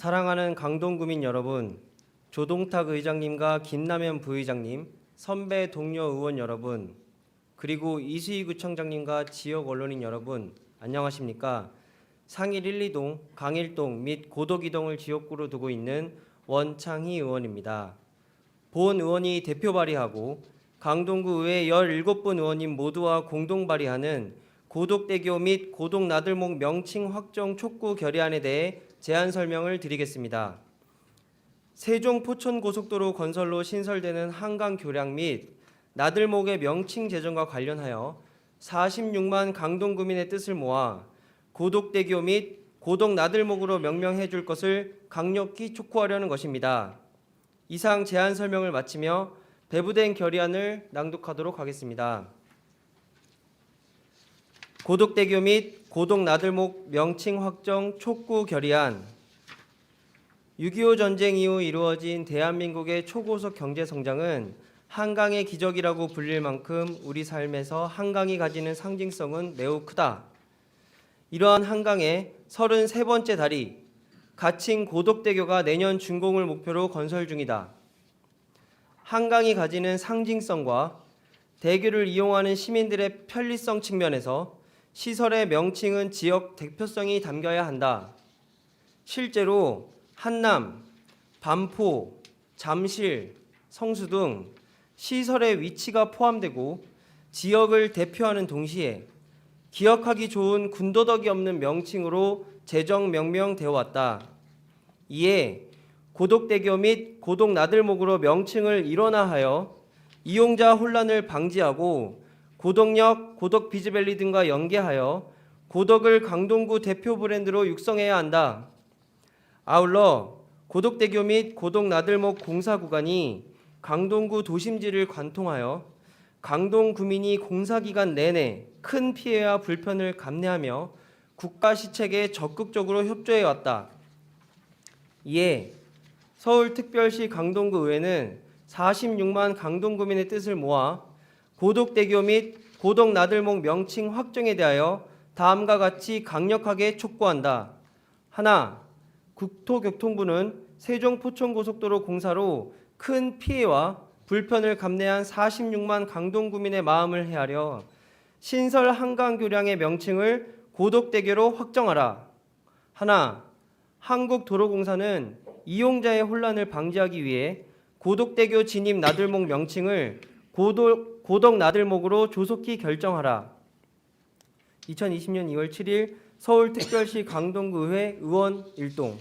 사랑하는 강동구민 여러분, 조동탁 의장님과 김남현 부의장님, 선배 동료 의원 여러분, 그리고 이수희 구청장님과 지역 언론인 여러분, 안녕하십니까? 상일 1, 2동, 강일동 및 고덕이동을 지역구로 두고 있는 원창희 의원입니다. 본 의원이 대표 발의하고 강동구 의회 17분 의원님 모두와 공동 발의하는 고덕대교 및 고덕나들목 명칭 확정 촉구 결의안에 대해 제안 설명을 드리겠습니다. 세종 포천 고속도로 건설로 신설되는 한강 교량 및 나들목의 명칭 제정과 관련하여 46만 강동 구민의 뜻을 모아 고덕대교 및 고덕 나들목으로 명명해 줄 것을 강력히 촉구하려는 것입니다. 이상 제안 설명을 마치며 배부된 결의안을 낭독하도록 하겠습니다. 고덕대교 및 고덕 나들목 명칭 확정 촉구 결의안 6.25 전쟁 이후 이루어진 대한민국의 초고속 경제 성장은 한강의 기적이라고 불릴 만큼 우리 삶에서 한강이 가지는 상징성은 매우 크다. 이러한 한강의 33번째 다리 가칭 고덕대교가 내년 준공을 목표로 건설 중이다. 한강이 가지는 상징성과 대교를 이용하는 시민들의 편리성 측면에서 시설의 명칭은 지역 대표성이 담겨야 한다. 실제로 한남, 반포, 잠실, 성수 등 시설의 위치가 포함되고 지역을 대표하는 동시에 기억하기 좋은 군더더기 없는 명칭으로 제정 명명되어 왔다. 이에 고덕대교 및 고덕나들목으로 명칭을 일원화하여 이용자 혼란을 방지하고 고덕역, 고덕 비즈밸리 등과 연계하여 고덕을 강동구 대표 브랜드로 육성해야 한다. 아울러 고덕대교 및 고덕 나들목 공사 구간이 강동구 도심지를 관통하여 강동 구민이 공사 기간 내내 큰 피해와 불편을 감내하며 국가 시책에 적극적으로 협조해 왔다. 이에 서울특별시 강동구 의회는 46만 강동구민의 뜻을 모아 고덕대교 및 고덕나들목 명칭 확정에 대하여 다음과 같이 강력하게 촉구한다. 하나, 국토교통부는 세종포천고속도로 공사로 큰 피해와 불편을 감내한 46만 강동구민의 마음을 헤아려 신설 한강교량의 명칭을 고덕대교로 확정하라. 하나, 한국도로공사는 이용자의 혼란을 방지하기 위해 고덕대교 진입 나들목 명칭을 고덕, 고덕 나들목으로 조속히 결정하라. 2020년 2월 7일 서울특별시 강동구의회 의원 일동